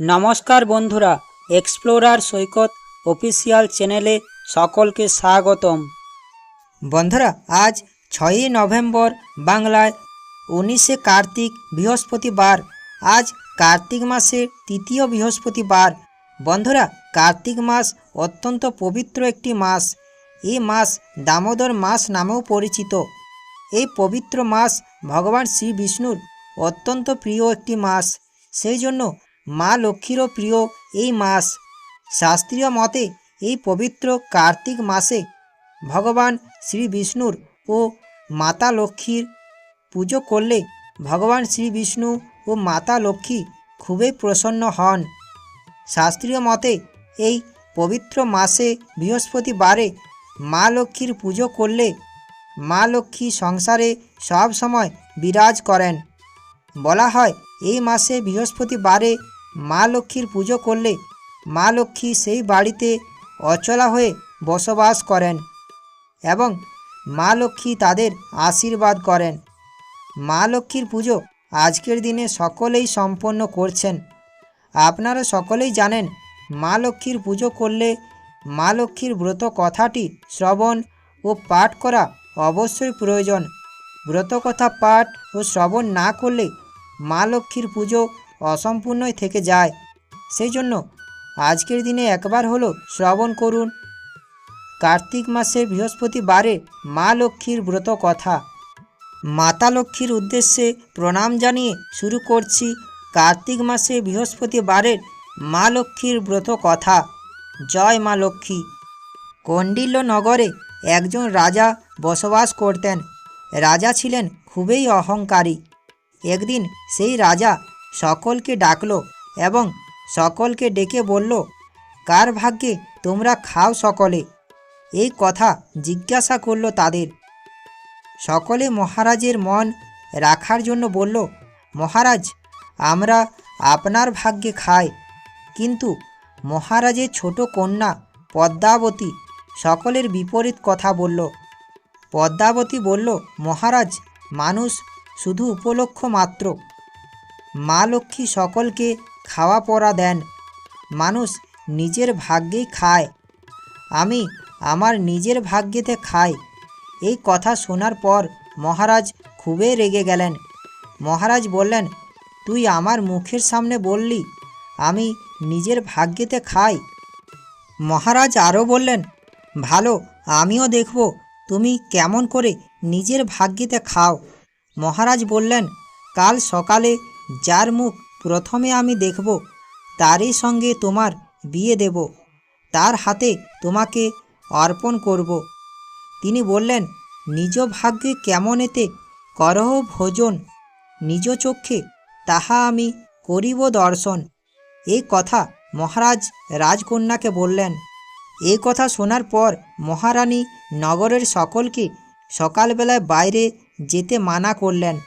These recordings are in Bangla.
নমস্কার বন্ধুরা এক্সপ্লোরার সৈকত অফিসিয়াল চ্যানেলে সকলকে স্বাগতম। বন্ধুরা, আজ ছয়ই নভেম্বর, বাংলায় উনিশে কার্তিক বৃহস্পতিবার। আজ কার্তিক মাসের তৃতীয় বৃহস্পতিবার। বন্ধুরা, কার্তিক মাস অত্যন্ত পবিত্র একটি মাস। এই মাস দামোদর মাস নামেও পরিচিত। এই পবিত্র মাস ভগবান শ্রী বিষ্ণুর অত্যন্ত প্রিয় একটি মাস। সেই জন্য মা লক্ষ্মীরও প্রিয় এই মাস। শাস্ত্রীয় মতে, এই পবিত্র কার্তিক মাসে ভগবান শ্রী বিষ্ণুর ও মাতা লক্ষ্মীর পুজো করলে ভগবান শ্রী বিষ্ণু ও মাতা লক্ষ্মী খুবই প্রসন্ন হন। শাস্ত্রীয় মতে, এই পবিত্র মাসে বৃহস্পতিবারে মা লক্ষ্মীর পুজো করলে মা লক্ষ্মী সংসারে সব সময় বিরাজ করেন। বলা হয়, এই মাসে বৃহস্পতিবারে মা লক্ষ্মীর পুজো করলে মা লক্ষ্মী সেই বাড়িতে অচলা হয়ে বসবাস করেন এবং মা লক্ষ্মী তাদের আশীর্বাদ করেন। মা লক্ষ্মীর পুজো আজকের দিনে সকলেই সম্পন্ন করছেন। আপনারা সকলেই জানেন মা লক্ষ্মীর পুজো করলে মা লক্ষ্মীর ব্রত কথাটি শ্রবণ ও পাঠ করা অবশ্যই প্রয়োজন। ব্রত কথা পাঠ ও শ্রবণ না করলে মা লক্ষ্মীর পুজো অসম্পূর্ণই থেকে যায়। সেই জন্য আজকের দিনে একবার হলো শ্রবণ করুন। কার্তিক মাসের বৃহস্পতিবারে মা লক্ষ্মীর ব্রত কথা। মাতা লক্ষ্মীর উদ্দেশ্যে প্রণাম জানিয়ে শুরু করছি কার্তিক মাসে বৃহস্পতিবারের মা লক্ষ্মীর ব্রত কথা। জয় মা লক্ষ্মী। কন্ডিল্য নগরে একজন রাজা বসবাস করতেন। রাজা ছিলেন খুবই অহংকারী। একদিন সেই রাজা সকলকে ডাকলো এবং সকলকে ডেকে বলল, কার ভাগ্যে তোমরা খাও সকলে? এই কথা জিজ্ঞাসা করল তাদের। সকলে মহারাজের মন রাখার জন্য বলল, মহারাজ, আমরা আপনার ভাগ্যে খাই। কিন্তু মহারাজের ছোট কন্যা পদ্মাবতী সকলের বিপরীত কথা বলল। পদ্মাবতী বলল, মহারাজ, মানুষ শুধু উপলক্ষ মাত্র। মা লক্ষ্মী সকলকে খাওয়া পড়া দেন। মানুষ নিজের ভাগ্যেই খায়। আমি আমার নিজের ভাগ্যেতে খাই। এই কথা শোনার পর মহারাজ খুবই রেগে গেলেন। মহারাজ বললেন, তুই আমার মুখের সামনে বললি, আমি নিজের ভাগ্যেতে খাই? মহারাজ আরও বললেন, ভালো, আমিও দেখব তুমি কেমন করে নিজের ভাগ্যেতে খাও। মহারাজ বললেন, কাল সকালে যার মুখ প্রথমে আমি দেখব, তারই সঙ্গে তোমার বিয়ে দেব। তার হাতে তোমাকে অর্পণ করব। তিনি বললেন, নিজ ভাগ্যে কেমন এতে করহ ভোজন? নিজ চক্ষে তাহা আমি করিব দর্শন। এই কথা মহারাজ রাজকন্যাকে বললেন। এই কথা শোনার পর মহারানী নগরের সকলকে সকালবেলায় বাইরে যেতে মানা করলেন।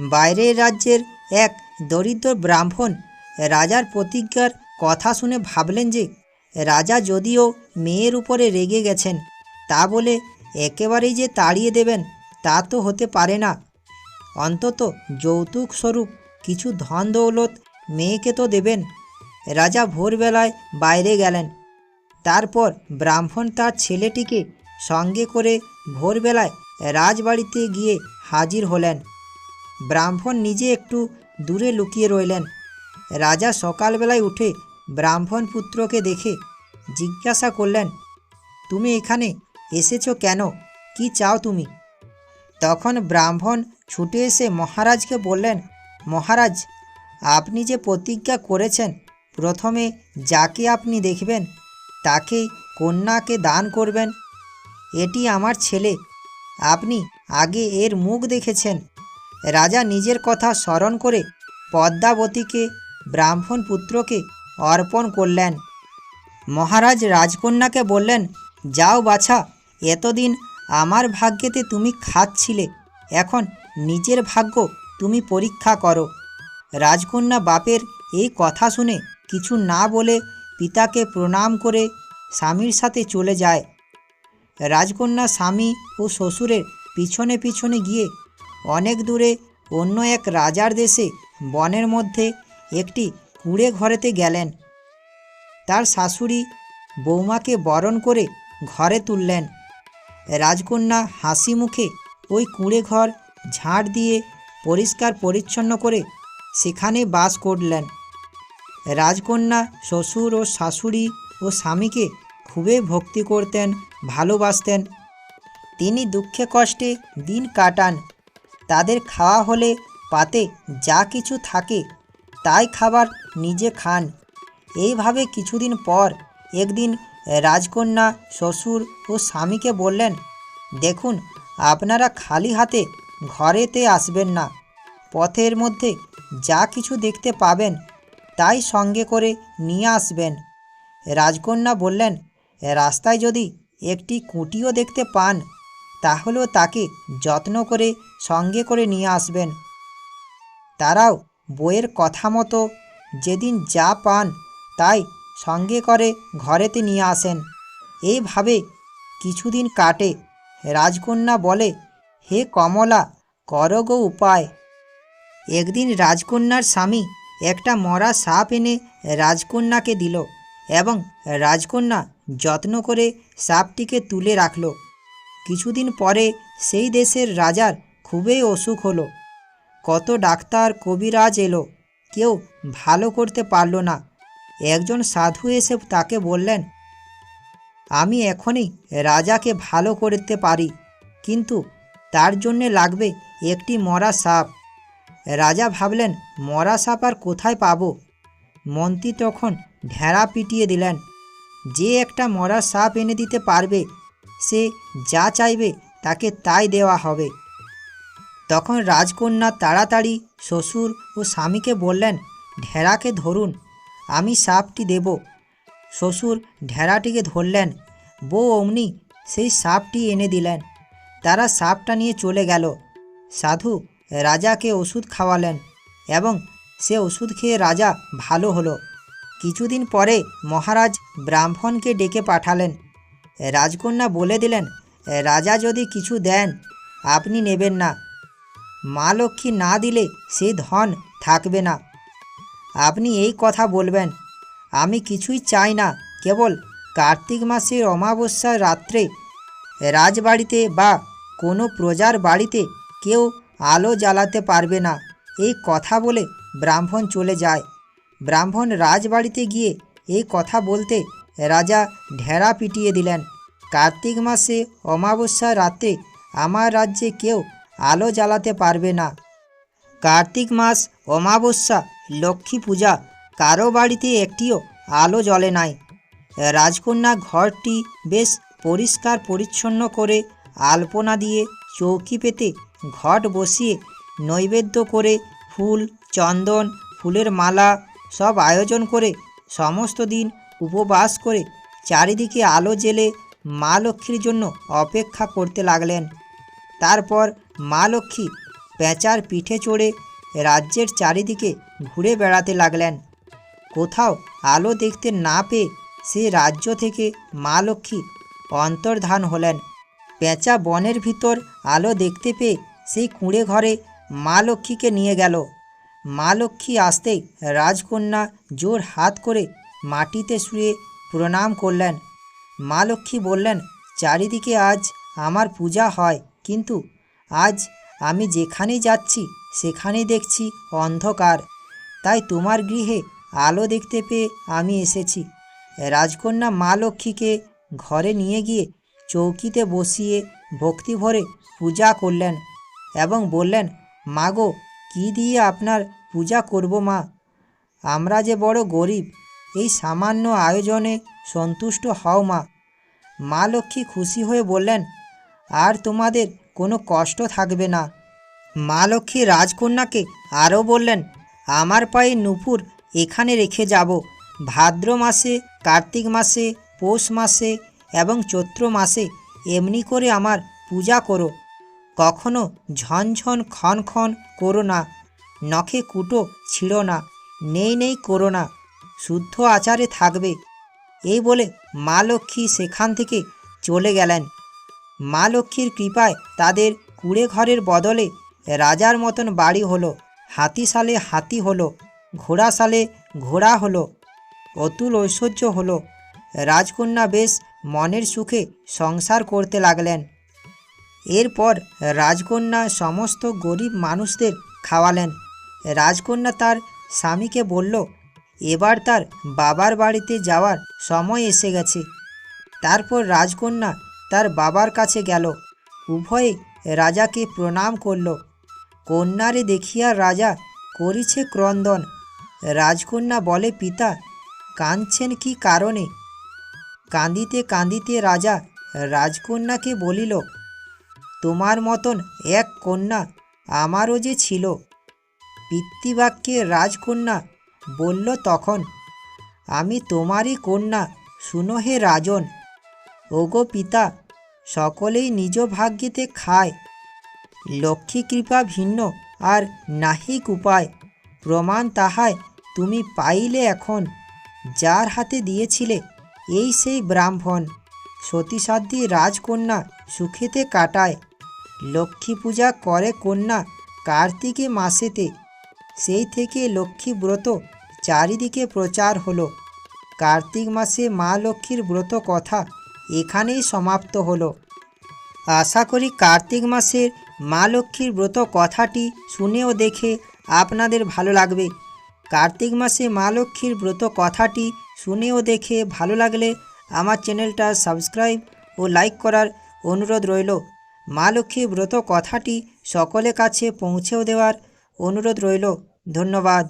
বাইরের রাজ্যের এক দরিদ্র ব্রাহ্মণ রাজার প্রতিজ্ঞার কথা শুনে ভাবলেন যে, রাজা যদিও মেয়ের উপরে রেগে গেছেন, তা বলে একেবারেই যে তাড়িয়ে দেবেন তা তো হতে পারে না। অন্তত যৌতুক স্বরূপ কিছু ধন দৌলত মেয়েকে তো দেবেন। রাজা ভোরবেলায় বাইরে গেলেন। তারপর ব্রাহ্মণ তার ছেলেটিকে সঙ্গে করে ভোরবেলায় রাজবাড়িতে গিয়ে হাজির হলেন। ব্রাহ্মণ নিজে একটু দূরে লুকিয়ে রইলেন। রাজা সকালবেলায় উঠে ব্রাহ্মণ পুত্রকে দেখে জিজ্ঞাসা করলেন, তুমি এখানে এসেছ কেন? কি চাও তুমি? তখন ব্রাহ্মণ ছুটে এসে মহারাজকে বললেন, মহারাজ, আপনি যে প্রতিজ্ঞা করেছেন, প্রথমে যাকে আপনি দেখবেন, তাকে কন্যাকে দান করবেন। এটি আমার ছেলে। আপনি আগে এর মুখ দেখেছেন। রাজা নিজের কথা স্মরণ করে পদ্মাবতীকে, ব্রাহ্মণ পুত্রকে অর্পণ করলেন। মহারাজ রাজকন্যাকে বললেন, যাও বাছা, এতদিন আমার ভাগ্যেতে তুমি খাচ্ছিলে, এখন নিজের ভাগ্য তুমি পরীক্ষা করো রাজকন্যা বাপের এই কথা শুনে কিছু না বলে পিতাকে প্রণাম করে স্বামীর সাথে চলে যায়। রাজকন্যা স্বামী ও শ্বশুরের পিছনে পিছনে গিয়ে অনেক দূরে অন্য এক রাজার দেশে বনের মধ্যে একটি কুঁড়ে ঘরেতে গেলেন। তার শাশুড়ি বৌমাকে বরণ করে ঘরে তুললেন। রাজকন্যা হাসি মুখে ওই কুঁড়ে ঘর ঝাড় দিয়ে পরিষ্কার পরিচ্ছন্ন করে সেখানে বাস করলেন। রাজকন্যা শ্বশুর ও শাশুড়ি ও স্বামীকে খুবই ভক্তি করতেন, ভালোবাসতেন। তিনি দুঃখে কষ্টে দিন কাটান। তাদের খাওয়া হলে পাতে যা কিছু থাকে তাই খাবার নিজে খান। এইভাবে কিছুদিন পর একদিন রাজকন্যা, শ্বশুর ও স্বামীকে বললেন, দেখুন, আপনারা খালি হাতে ঘরেতে আসবেন না। পথের মধ্যে যা কিছু দেখতে পাবেন তাই সঙ্গে করে নিয়ে আসবেন। রাজকন্যা বললেন, রাস্তায় যদি একটি কুটিও দেখতে পান, তাহলেও তাকে যত্ন করে সঙ্গে করে নিয়ে আসবেন। তারাও বইয়ের কথা মতো যেদিন যা পান তাই সঙ্গে করে ঘরেতে নিয়ে আসেন। এইভাবে কিছুদিন কাটে। রাজকন্যা বলে, হে কমলা করগ উপায়। একদিন রাজকন্যার স্বামী একটা মরা সাপ এনে রাজকন্যাকে দিল এবং রাজকন্যা যত্ন করে সাপটিকে তুলে রাখল। কিছুদিন পরে সেই দেশের রাজার খুবই অসুখ হলো। কত ডাক্তার, কবিরাজ এলো। কেউ ভালো করতে পারল না। একজন সাধু এসে তাকে বললেন, আমি এখনই রাজাকে ভালো করতে পারি, কিন্তু তার জন্যে লাগবে একটি মরা সাপ। রাজা ভাবলেন, মরা সাপ আর কোথায় পাবো? মন্ত্রী তখন ঢেড়া পিটিয়ে দিলেন, যে একটা মরা সাপ এনে দিতে পারবে, সে যা চাইবে তাকে তাই দেওয়া হবে। তখন রাজকন্যা তাড়াতাড়ি শ্বশুর ও স্বামীকে বললেন, ঢেড়াকে ধরুন, আমি সাপটি দেব। শ্বশুর ঢেড়াটিকে ধরলেন। বউ অমনি সেই সাপটি এনে দিলেন। তারা সাপটা নিয়ে চলে গেল। সাধু রাজাকে ওষুধ খাওয়ালেন এবং সে ওষুধ খেয়ে রাজা ভালো হলো। কিছুদিন পরে মহারাজ ব্রাহ্মণকে ডেকে পাঠালেন। রাজকন্যা বলে দিলেন, রাজা যদি কিছু দেন, আপনি নেবেন না। মা লক্ষ্মী না দিলে সে ধন থাকবে না। আপনি এই কথা বলবেন। আমি কিছুই চাই না। কেবল কার্তিক মাসের অমাবস্যার রাত্রে রাজবাড়িতে বা কোনো প্রজার বাড়িতে কেউ আলো জ্বালাতে পারবে না। এই কথা বলে ব্রাহ্মণ চলে যায়। ব্রাহ্মণ রাজবাড়িতে গিয়ে এই কথা বলতে রাজা ঢেড়া পিটিয়ে দিলেন, কার্তিক মাসে অমাবস্যা রাতে আমার রাজ্যে কেউ আলো জ্বালাতে পারবে না। কার্তিক মাস অমাবস্যা, লক্ষ্মী পূজা, কারও বাড়িতে একটিও আলো জ্বলে নাই। রাজকন্যা ঘরটি বেশ পরিষ্কার পরিচ্ছন্ন করে আলপনা দিয়ে চৌকি পেতে ঘট বসিয়ে নৈবেদ্য করে ফুল, চন্দন, ফুলের মালা সব আয়োজন করে সমস্ত দিন উপবাস করে চারিদিকে আলো জেলে মা লক্ষ্মীর জন্য অপেক্ষা করতে লাগলেন। তারপর মা লক্ষ্মী পেঁচার পিঠে চড়ে রাজ্যের চারিদিকে ঘুরে বেড়াতে লাগলেন। কোথাও আলো দেখতে না পেয়ে সে রাজ্য থেকে মা লক্ষ্মী অন্তর্ধান হলেন। পেঁচা বনের ভিতর আলো দেখতে পেয়ে সেই কুঁড়ে ঘরে মা লক্ষ্মীকে নিয়ে গেল। মা লক্ষ্মী আসতেই রাজকন্যা জোর হাত করে মাটিতে শুয়ে প্রণাম করলেন। মা লক্ষ্মী বললেন, চারিদিকে আজ আমার পূজা হয়। কিন্তু আজ আমি যেখানেই যাচ্ছি, সেখানেই দেখছি অন্ধকার। তাই তোমার গৃহে আলো দেখতে পেয়ে আমি এসেছি। রাজকন্যা মা লক্ষ্মীকে ঘরে নিয়ে গিয়ে চৌকিতে বসিয়ে ভক্তি ভরে পূজা করলেন এবং বললেন মাগো কি দিয়ে আপনার পূজা করব মা? আমরা যে বড় গরিব, এই সামান্য আয়োজনে সন্তুষ্ট হও মা। মা লক্ষ্মী খুশি হয়ে বললেন আর তোমাদের কোনো কষ্ট থাকবে না। মা লক্ষ্মী রাজকন্যাকে আরও বললেন, আমার পায়ে নুপুর এখানে রেখে যাব। ভাদ্র মাসে, কার্তিক মাসে, পৌষ মাসে এবং চৈত্র মাসে এমনি করে আমার পূজা করো। কখনো ঝনঝন ক্ষণ ক্ষণ করো না। নখে কুটো ছিঁড়ো না। নেই নেই করো না। শুদ্ধ আচারে থাকবে। এই বলে মা লক্ষ্মী সেখান থেকে চলে গেলেন। মা লক্ষ্মীর কৃপায় তাদের কুড়ে ঘরের বদলে রাজার মতন বাড়ি হলো হাতি সালে হাতি হলো ঘোড়া সালে ঘোড়া হলো, অতুল ঐশ্বর্য হলো। রাজকন্যা বেশ মনের সুখে সংসার করতে লাগলেন। এরপর রাজকন্যা সমস্ত গরিব মানুষদের খাওয়ালেন। রাজকন্যা তার স্বামীকে বলল, এবার তার বাবার বাড়িতে যাওয়ার সময় এসে গেছে। তারপর রাজকন্যা তার বাবার কাছে গেল। উভয়ে রাজাকে প্রণাম করল। কন্যারে দেখিয়া রাজা করিছে ক্রন্দন। রাজকন্যা বলে, পিতা, কাঁদছেন কি কারণে? কাঁদিতে কাঁদিতে রাজা রাজকন্যাকে বলিল, তোমার মতন এক কন্যা আমারও যে ছিল। পিতৃবাক্যে রাজকন্যা বলল তখন, আমি তোমারই কন্যা, শুনো হে রাজন। ওগো পিতা সকলেই নিজ ভাগ্যেতে খায়। লক্ষ্মী কৃপা ভিন্ন আর নাহিক উপায় প্রমাণ তাহায় তুমি পাইলে এখন। যার হাতে দিয়েছিলে এই সেই ব্রাহ্মণ। সতীসাধ্যী রাজকন্যা সুখেতে কাটায়। লক্ষ্মী পূজা করে কন্যা কার্তিকে মাসেতে। সেই থেকে লক্ষ্মী ব্রত চারিদিকে প্রচার হলো। কার্তিক মাসে মা লক্ষ্মীর ব্রত কথা এখানেই সমাপ্ত হলো। আশা করি কার্তিক মাসের মা লক্ষ্মীর ব্রত কথাটি শুনে ও দেখে আপনাদের ভালো লাগবে। কার্তিক মাসে মা লক্ষ্মীর ব্রত কথাটি শুনে ও দেখে ভালো লাগলে আমার চ্যানেলটা সাবস্ক্রাইব ও লাইক করার অনুরোধ রইল। মা লক্ষ্মীর ব্রত কথাটি সকলের কাছে পৌঁছেও দেওয়ার অনুরোধ রইল। ধন্যবাদ।